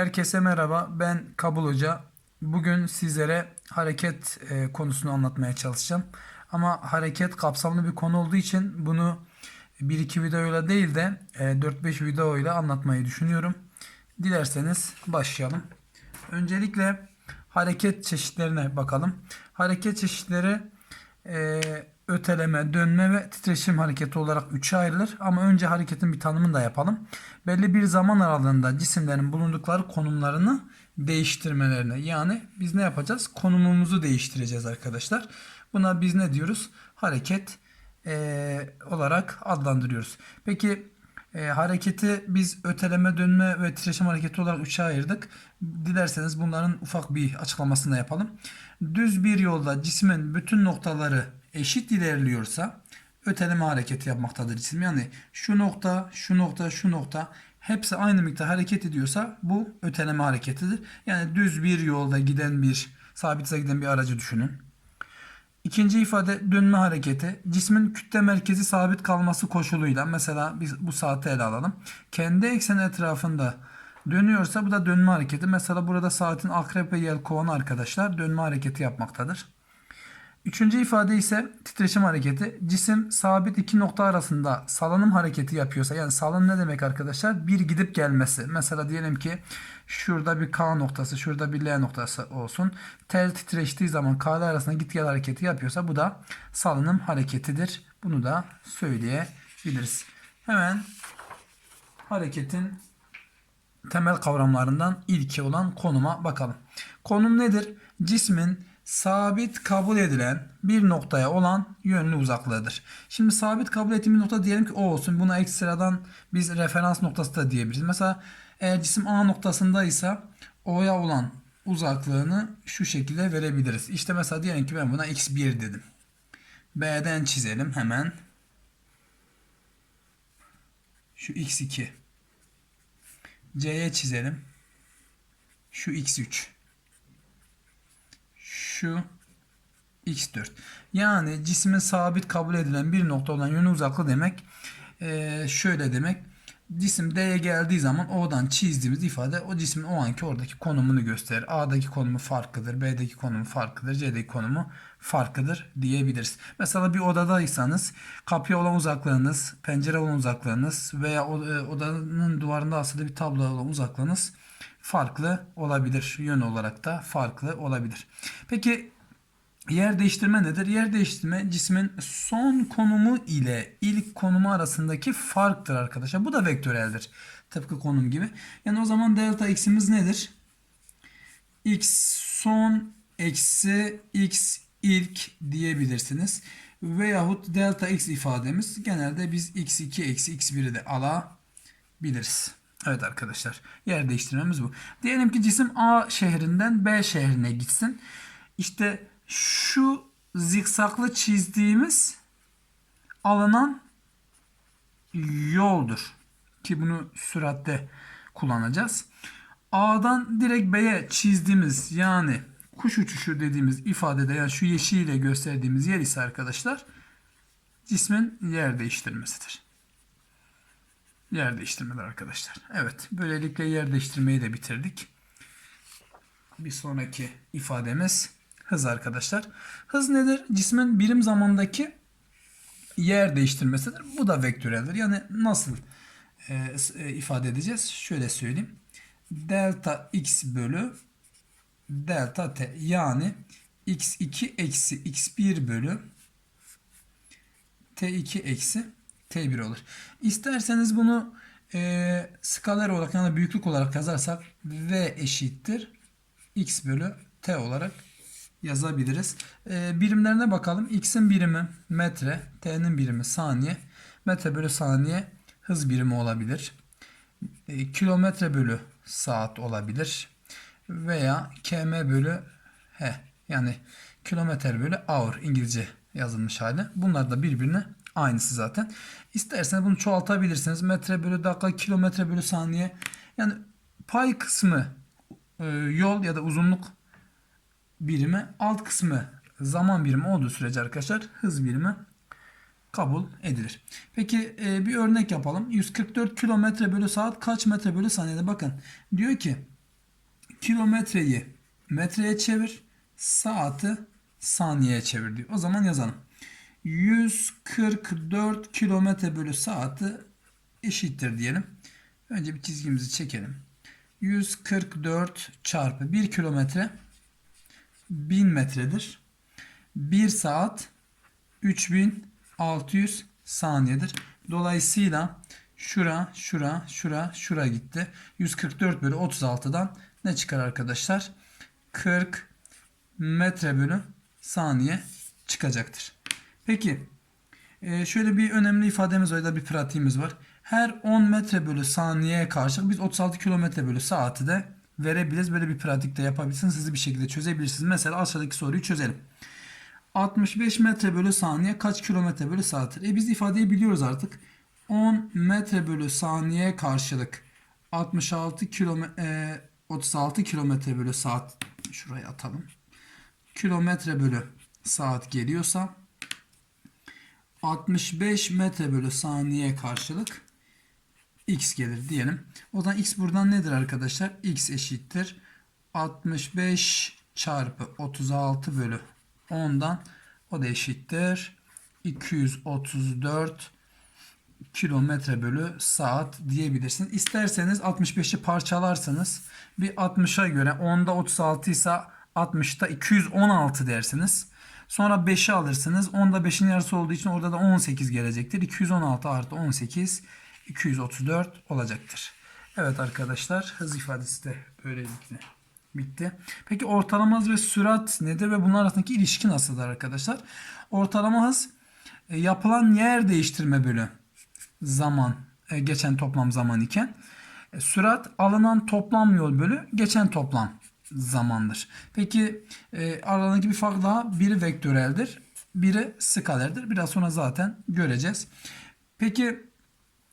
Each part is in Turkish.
Herkese merhaba. Ben Kabul Hoca. Bugün sizlere hareket e, konusunu anlatmaya çalışacağım. Ama hareket kapsamlı bir konu olduğu için bunu 1-2 videoyla değil de e, 4-5 videoyla anlatmayı düşünüyorum. Dilerseniz başlayalım. Öncelikle hareket çeşitlerine bakalım. Hareket çeşitleri e, öteleme, dönme ve titreşim hareketi olarak üçe ayrılır. Ama önce hareketin bir tanımını da yapalım. Belli bir zaman aralığında cisimlerin bulundukları konumlarını değiştirmelerine. Yani biz ne yapacağız? Konumumuzu değiştireceğiz arkadaşlar. Buna biz ne diyoruz? Hareket e, olarak adlandırıyoruz. Peki e, hareketi biz öteleme, dönme ve titreşim hareketi olarak üçe ayırdık. Dilerseniz bunların ufak bir açıklamasını da yapalım. Düz bir yolda cismin bütün noktaları eşit ilerliyorsa öteleme hareketi yapmaktadır cisim. Yani şu nokta, şu nokta, şu nokta hepsi aynı miktar hareket ediyorsa bu öteleme hareketidir. Yani düz bir yolda giden bir sabit giden bir aracı düşünün. İkinci ifade dönme hareketi. Cismin kütle merkezi sabit kalması koşuluyla mesela biz bu saati ele alalım. Kendi ekseni etrafında dönüyorsa bu da dönme hareketi. Mesela burada saatin akrep ve yelkovanı arkadaşlar dönme hareketi yapmaktadır. Üçüncü ifade ise titreşim hareketi. Cisim sabit iki nokta arasında salınım hareketi yapıyorsa yani salınım ne demek arkadaşlar? Bir gidip gelmesi. Mesela diyelim ki şurada bir K noktası, şurada bir L noktası olsun. Tel titreştiği zaman K'lar arasında git gel hareketi yapıyorsa bu da salınım hareketidir. Bunu da söyleyebiliriz. Hemen hareketin temel kavramlarından ilki olan konuma bakalım. Konum nedir? Cismin sabit kabul edilen bir noktaya olan yönlü uzaklığıdır. Şimdi sabit kabul ettiğimiz nokta diyelim ki o olsun. Buna ekstradan biz referans noktası da diyebiliriz. Mesela eğer cisim A noktasındaysa O'ya olan uzaklığını şu şekilde verebiliriz. İşte mesela diyelim ki ben buna x1 dedim. B'den çizelim hemen. Şu x2. C'ye çizelim. Şu x3 şu x4. Yani cismin sabit kabul edilen bir nokta olan yönü uzaklığı demek. Ee, şöyle demek. Cisim D'ye geldiği zaman O'dan çizdiğimiz ifade o cismin o anki oradaki konumunu gösterir. A'daki konumu farklıdır. B'deki konumu farklıdır. C'deki konumu farklıdır diyebiliriz. Mesela bir odadaysanız kapıya olan uzaklığınız, pencere olan uzaklığınız veya odanın duvarında asılı bir tablo olan uzaklığınız farklı olabilir. Yön olarak da farklı olabilir. Peki yer değiştirme nedir? Yer değiştirme cismin son konumu ile ilk konumu arasındaki farktır arkadaşlar. Bu da vektöreldir. Tıpkı konum gibi. Yani o zaman delta x'imiz nedir? x son eksi x ilk diyebilirsiniz. Veyahut delta x ifademiz genelde biz x2 eksi x1'i de alabiliriz. Evet arkadaşlar yer değiştirmemiz bu. Diyelim ki cisim A şehrinden B şehrine gitsin. İşte şu zikzaklı çizdiğimiz alınan yoldur. Ki bunu süratte kullanacağız. A'dan direkt B'ye çizdiğimiz yani kuş uçuşu dediğimiz ifadede yani şu yeşiliyle gösterdiğimiz yer ise arkadaşlar cismin yer değiştirmesidir yer değiştirmeler arkadaşlar. Evet böylelikle yer değiştirmeyi de bitirdik. Bir sonraki ifademiz hız arkadaşlar. Hız nedir? Cismin birim zamandaki yer değiştirmesidir. Bu da vektöreldir. Yani nasıl e, e, ifade edeceğiz? Şöyle söyleyeyim. Delta x bölü delta t yani x2 eksi x1 bölü t2 eksi T1 olur. İsterseniz bunu e, skaler olarak yani büyüklük olarak yazarsak V eşittir X bölü T olarak yazabiliriz. E, birimlerine bakalım. X'in birimi metre, T'nin birimi saniye. Metre bölü saniye hız birimi olabilir. E, kilometre bölü saat olabilir. Veya km bölü h yani kilometre bölü hour İngilizce yazılmış hali. Bunlar da birbirine Aynısı zaten. İsterseniz bunu çoğaltabilirsiniz. Metre bölü dakika, kilometre bölü saniye. Yani pay kısmı e, yol ya da uzunluk birimi, alt kısmı zaman birimi olduğu sürece arkadaşlar hız birimi kabul edilir. Peki bir örnek yapalım. 144 kilometre bölü saat kaç metre bölü saniyede? Bakın diyor ki kilometreyi metreye çevir, saati saniyeye çevir diyor. O zaman yazalım. 144 kilometre bölü saati eşittir diyelim. Önce bir çizgimizi çekelim. 144 çarpı 1 kilometre 1000 metredir. 1 saat 3600 saniyedir. Dolayısıyla şura, şura, şura, şura gitti. 144 bölü 36'dan ne çıkar arkadaşlar? 40 metre bölü saniye çıkacaktır. Peki e, şöyle bir önemli ifademiz var ya da bir pratiğimiz var. Her 10 metre bölü saniyeye karşılık biz 36 kilometre bölü saati de verebiliriz. Böyle bir pratik de yapabilirsiniz. Hızlı bir şekilde çözebilirsiniz. Mesela aşağıdaki soruyu çözelim. 65 metre bölü saniye kaç kilometre bölü saattir? E biz ifadeyi biliyoruz artık. 10 metre bölü saniye karşılık 66 kilometre e, 36 kilometre bölü saat şuraya atalım. Kilometre bölü saat geliyorsa 65 metre bölü saniye karşılık x gelir diyelim. O zaman x buradan nedir arkadaşlar? x eşittir 65 çarpı 36 bölü 10'dan o da eşittir 234 kilometre bölü saat diyebilirsin. İsterseniz 65'i parçalarsanız bir 60'a göre 10'da 36 ise 60'da 216 dersiniz. Sonra 5'i alırsınız. 10'da 5'in yarısı olduğu için orada da 18 gelecektir. 216 artı 18 234 olacaktır. Evet arkadaşlar hız ifadesi de böylelikle bitti. Peki ortalama hız ve sürat nedir ve bunlar arasındaki ilişki nasıldır arkadaşlar? Ortalama hız e, yapılan yer değiştirme bölü zaman e, geçen toplam zaman iken e, sürat alınan toplam yol bölü geçen toplam zamandır. Peki e, aralarındaki bir fark daha biri vektöreldir. Biri skalerdir. Biraz sonra zaten göreceğiz. Peki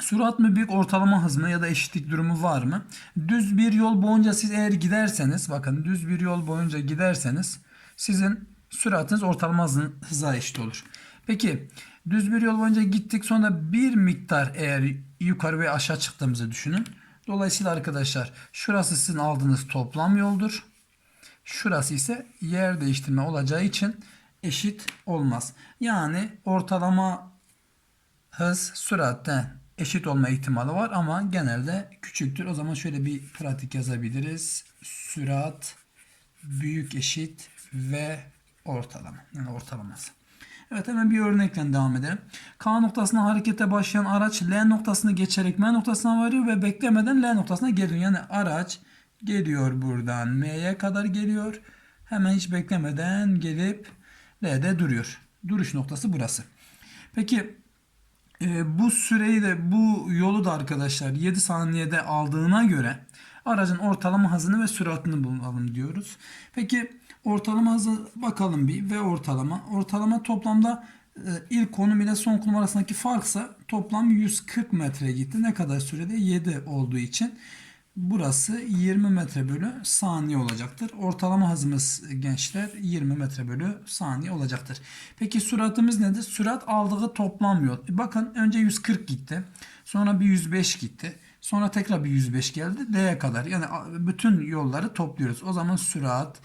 sürat mı büyük ortalama hız mı ya da eşitlik durumu var mı? Düz bir yol boyunca siz eğer giderseniz bakın düz bir yol boyunca giderseniz sizin süratiniz ortalama hıza eşit olur. Peki düz bir yol boyunca gittik sonra bir miktar eğer yukarı ve aşağı çıktığımızı düşünün. Dolayısıyla arkadaşlar şurası sizin aldığınız toplam yoldur. Şurası ise yer değiştirme olacağı için eşit olmaz. Yani ortalama hız süratten eşit olma ihtimali var ama genelde küçüktür. O zaman şöyle bir pratik yazabiliriz. Sürat büyük eşit ve ortalama. Yani ortalaması. Evet hemen bir örnekle devam edelim. K noktasına harekete başlayan araç L noktasını geçerek M noktasına varıyor ve beklemeden L noktasına geliyor. Yani araç geliyor buradan M'ye kadar geliyor. Hemen hiç beklemeden gelip L'de duruyor. Duruş noktası burası. Peki e, bu süreyi de bu yolu da arkadaşlar 7 saniyede aldığına göre aracın ortalama hızını ve süratini bulalım diyoruz. Peki ortalama hızı bakalım bir ve ortalama. Ortalama toplamda e, ilk konum ile son konum arasındaki farksa toplam 140 metre gitti. Ne kadar sürede? 7 olduğu için burası 20 metre bölü saniye olacaktır. Ortalama hızımız gençler 20 metre bölü saniye olacaktır. Peki süratimiz nedir? Sürat aldığı toplam yol. E bakın önce 140 gitti. Sonra bir 105 gitti. Sonra tekrar bir 105 geldi. D'ye kadar. Yani bütün yolları topluyoruz. O zaman sürat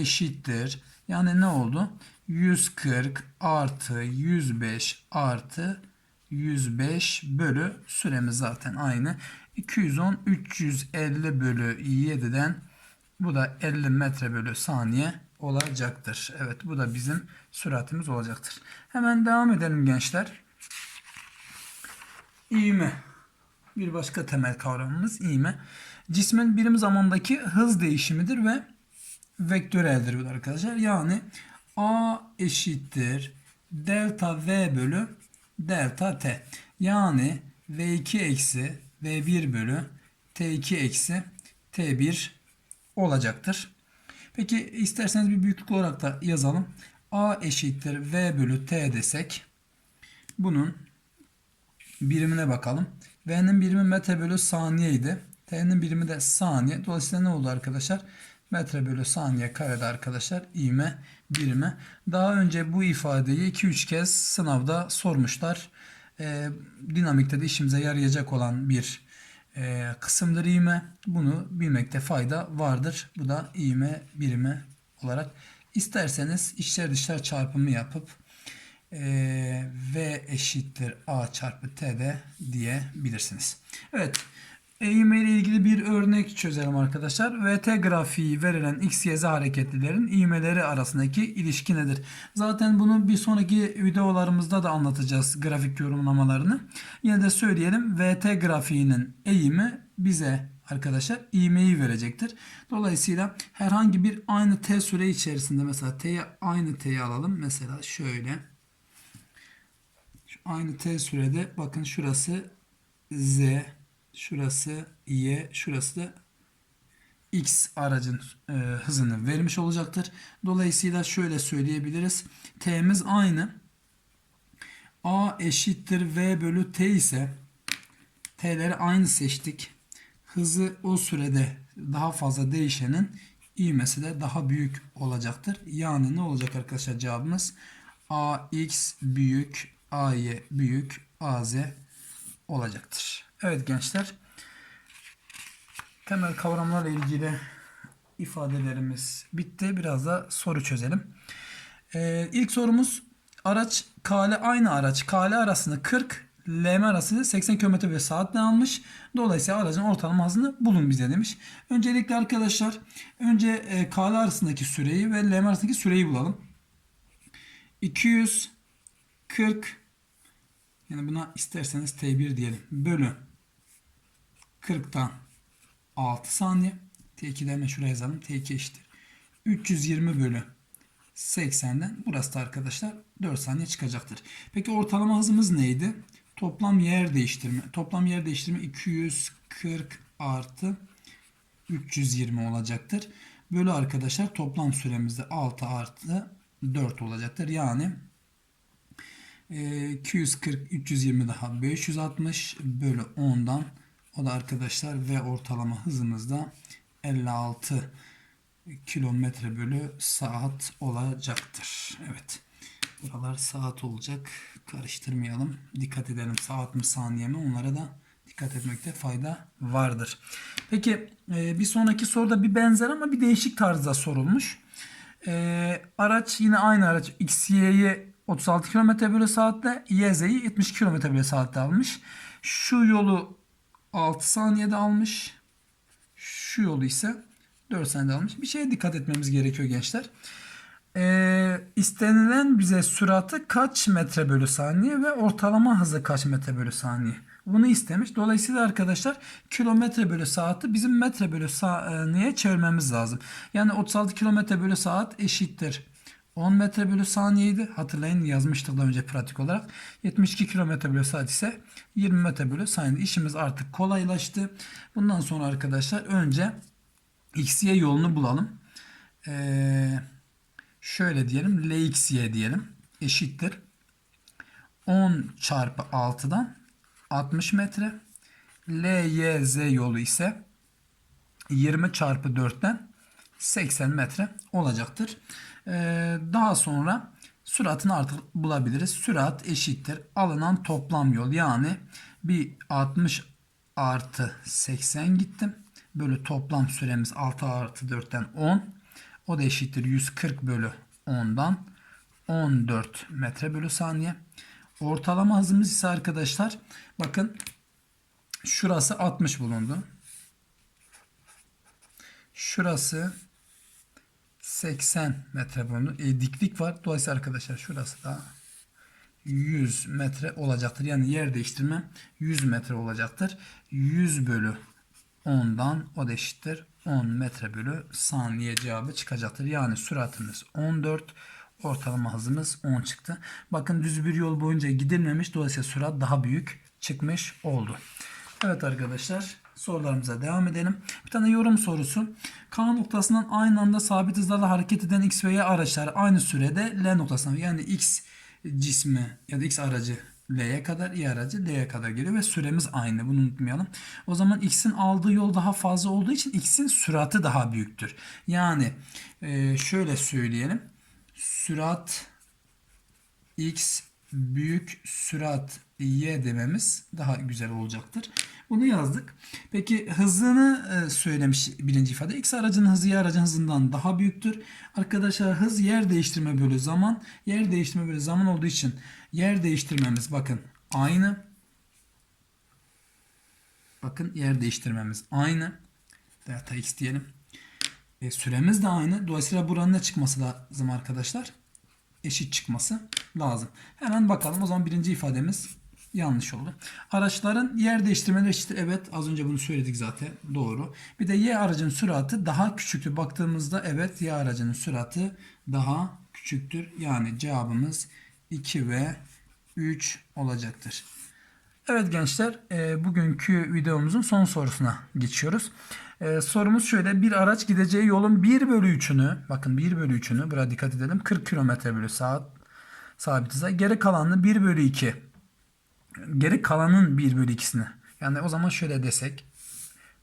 eşittir. Yani ne oldu? 140 artı 105 artı 105 bölü süremiz zaten aynı. 210 350 bölü 7'den bu da 50 metre bölü saniye olacaktır. Evet bu da bizim süratimiz olacaktır. Hemen devam edelim gençler. İğme. Bir başka temel kavramımız iğme. Cismin birim zamandaki hız değişimidir ve vektöreldir bu arkadaşlar. Yani A eşittir delta V bölü delta T. Yani V2 eksi V1 bölü T2 eksi T1 olacaktır. Peki isterseniz bir büyüklük olarak da yazalım. A eşittir V bölü T desek bunun birimine bakalım. V'nin birimi metre bölü saniyeydi. T'nin birimi de saniye. Dolayısıyla ne oldu arkadaşlar? Metre bölü saniye karede arkadaşlar ivme birimi. Daha önce bu ifadeyi 2-3 kez sınavda sormuşlar. Ee, dinamikte de işimize yarayacak olan bir e, kısımdır ivme. Bunu bilmekte fayda vardır. Bu da ivme birimi olarak. İsterseniz içler dışlar çarpımı yapıp e, V eşittir A çarpı T de diyebilirsiniz. Evet. Eğime ile ilgili bir örnek çözelim arkadaşlar. VT grafiği verilen X, Y, Z hareketlilerin ivmeleri arasındaki ilişki nedir? Zaten bunu bir sonraki videolarımızda da anlatacağız grafik yorumlamalarını. Yine de söyleyelim. VT grafiğinin eğimi bize arkadaşlar ivmeyi verecektir. Dolayısıyla herhangi bir aynı T süre içerisinde mesela T'ye aynı T'yi alalım. Mesela şöyle. Şu aynı T sürede bakın şurası Z, şurası Y, şurası da X aracın e, hızını vermiş olacaktır. Dolayısıyla şöyle söyleyebiliriz. T'miz aynı. A eşittir V bölü T ise T'leri aynı seçtik. Hızı o sürede daha fazla değişenin ivmesi de daha büyük olacaktır. Yani ne olacak arkadaşlar cevabımız? AX büyük, AY büyük, AZ olacaktır. Evet gençler. Temel kavramlarla ilgili ifadelerimiz bitti. Biraz da soru çözelim. Ee, ilk sorumuz araç KL aynı araç KL arasında 40 LM arasında 80 km ve saatten almış. Dolayısıyla aracın ortalama hızını bulun bize demiş. Öncelikle arkadaşlar önce e, KL arasındaki süreyi ve LM arasındaki süreyi bulalım. 240 yani buna isterseniz T1 diyelim. Bölü 40'tan 6 saniye. T2'de hemen şuraya yazalım. T2 eşittir. 320 bölü 80'den burası da arkadaşlar 4 saniye çıkacaktır. Peki ortalama hızımız neydi? Toplam yer değiştirme. Toplam yer değiştirme 240 artı 320 olacaktır. Bölü arkadaşlar toplam süremizde 6 artı 4 olacaktır. Yani e, 240 320 daha 560 bölü 10'dan o da arkadaşlar ve ortalama hızımızda 56 kilometre bölü saat olacaktır. Evet. Buralar saat olacak. Karıştırmayalım. Dikkat edelim. Saat mi saniye mi onlara da dikkat etmekte fayda vardır. Peki e, bir sonraki soruda bir benzer ama bir değişik tarzda sorulmuş. E, araç yine aynı araç XY'yi 36 km bölü saatte YZ'yi 70 km bölü saatte almış. Şu yolu 6 saniyede almış. Şu yolu ise 4 saniyede almış. Bir şeye dikkat etmemiz gerekiyor gençler. Ee, istenilen bize süratı kaç metre bölü saniye ve ortalama hızı kaç metre bölü saniye. Bunu istemiş. Dolayısıyla arkadaşlar kilometre bölü saati bizim metre bölü saniye çevirmemiz lazım. Yani 36 kilometre bölü saat eşittir. 10 metre bölü saniyeydi. Hatırlayın yazmıştık daha önce pratik olarak. 72 kilometre bölü saat ise 20 metre bölü saniye. İşimiz artık kolaylaştı. Bundan sonra arkadaşlar önce xy yolunu bulalım. Ee, şöyle diyelim. lxy diyelim. Eşittir. 10 çarpı 6'dan 60 metre. lyz yolu ise 20 çarpı 4'ten 80 metre olacaktır. Ee, daha sonra süratini artık bulabiliriz. Sürat eşittir. Alınan toplam yol yani bir 60 artı 80 gittim. Bölü toplam süremiz 6 artı 4'ten 10. O da eşittir 140 bölü 10'dan 14 metre bölü saniye. Ortalama hızımız ise arkadaşlar bakın şurası 60 bulundu. Şurası 80 metre boyunlu e, diklik var. Dolayısıyla arkadaşlar şurası da 100 metre olacaktır. Yani yer değiştirme 100 metre olacaktır. 100 bölü 10'dan o da eşittir 10 metre bölü saniye cevabı çıkacaktır. Yani süratimiz 14 ortalama hızımız 10 çıktı. Bakın düz bir yol boyunca gidilmemiş. Dolayısıyla sürat daha büyük çıkmış oldu. Evet arkadaşlar sorularımıza devam edelim. Bir tane yorum sorusu. K noktasından aynı anda sabit hızlarla hareket eden X ve Y araçlar aynı sürede L noktasına yani X cismi ya da X aracı L'ye kadar, Y aracı L'ye kadar geliyor ve süremiz aynı. Bunu unutmayalım. O zaman X'in aldığı yol daha fazla olduğu için X'in süratı daha büyüktür. Yani e, şöyle söyleyelim. Sürat X büyük sürat y dememiz daha güzel olacaktır. Bunu yazdık. Peki hızını e, söylemiş birinci ifade. X aracının hızı y aracın hızından daha büyüktür. Arkadaşlar hız yer değiştirme bölü zaman. Yer değiştirme bölü zaman olduğu için yer değiştirmemiz bakın aynı. Bakın yer değiştirmemiz aynı. Delta x diyelim. E, süremiz de aynı. Dolayısıyla buranın ne çıkması lazım arkadaşlar? Eşit çıkması lazım. Hemen bakalım. O zaman birinci ifademiz yanlış oldu. Araçların yer değiştirmeleri eşittir. Evet az önce bunu söyledik zaten. Doğru. Bir de y aracın süratı daha küçüktür. Baktığımızda evet y aracının süratı daha küçüktür. Yani cevabımız 2 ve 3 olacaktır. Evet gençler, e, bugünkü videomuzun son sorusuna geçiyoruz. E, sorumuz şöyle, bir araç gideceği yolun 1 bölü 3'ünü, bakın 1 bölü 3'ünü, buraya dikkat edelim, 40 km bölü saat sabit hıza, geri kalanını 1 bölü 2, geri kalanın 1 bölü 2'sini, yani o zaman şöyle desek,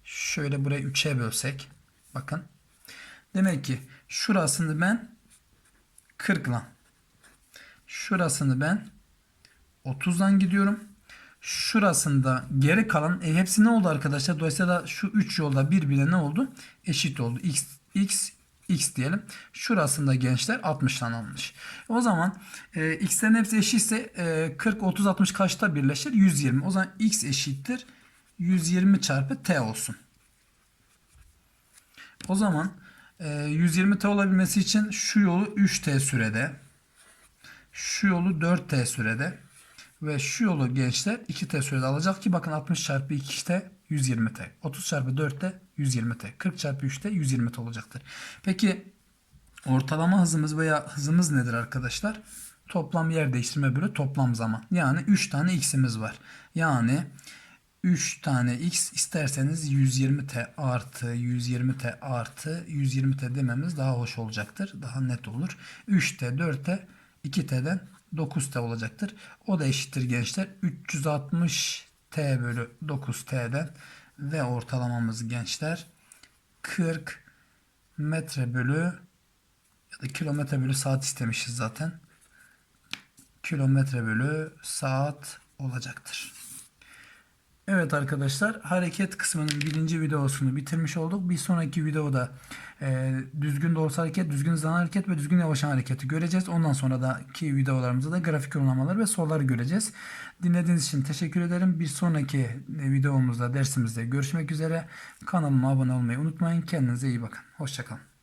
şöyle burayı 3'e bölsek, bakın, demek ki şurasını ben 40 ile, şurasını ben 30'dan gidiyorum. Şurasında geri kalan e, hepsi ne oldu arkadaşlar? Dolayısıyla şu 3 yolda birbirine ne oldu? Eşit oldu. X, X, X diyelim. Şurasında gençler 60'tan alınmış. O zaman e, X'lerin hepsi eşitse e, 40, 30, 60 kaçta birleşir? 120. O zaman X eşittir. 120 çarpı T olsun. O zaman e, 120T olabilmesi için şu yolu 3T sürede, şu yolu 4T sürede ve şu yolu gençler 2T sürede alacak ki bakın 60 çarpı 2T 120T. 30 çarpı 4T 120T. 40 çarpı 3T 120T olacaktır. Peki ortalama hızımız veya hızımız nedir arkadaşlar? Toplam yer değiştirme bölü toplam zaman. Yani 3 tane x'imiz var. Yani 3 tane x isterseniz 120t artı 120t artı 120t dememiz daha hoş olacaktır. Daha net olur. 3t 4t 2t'den 9t olacaktır. O da eşittir gençler. 360t bölü 9t'den ve ortalamamız gençler 40 metre bölü ya da kilometre bölü saat istemişiz zaten. Kilometre bölü saat olacaktır. Evet arkadaşlar hareket kısmının birinci videosunu bitirmiş olduk. Bir sonraki videoda e, düzgün doğrusal hareket, düzgün hızlanan hareket ve düzgün yavaşan hareketi göreceğiz. Ondan sonra daki videolarımızda da grafik yorumlamaları ve soruları göreceğiz. Dinlediğiniz için teşekkür ederim. Bir sonraki videomuzda dersimizde görüşmek üzere. Kanalıma abone olmayı unutmayın. Kendinize iyi bakın. Hoşçakalın.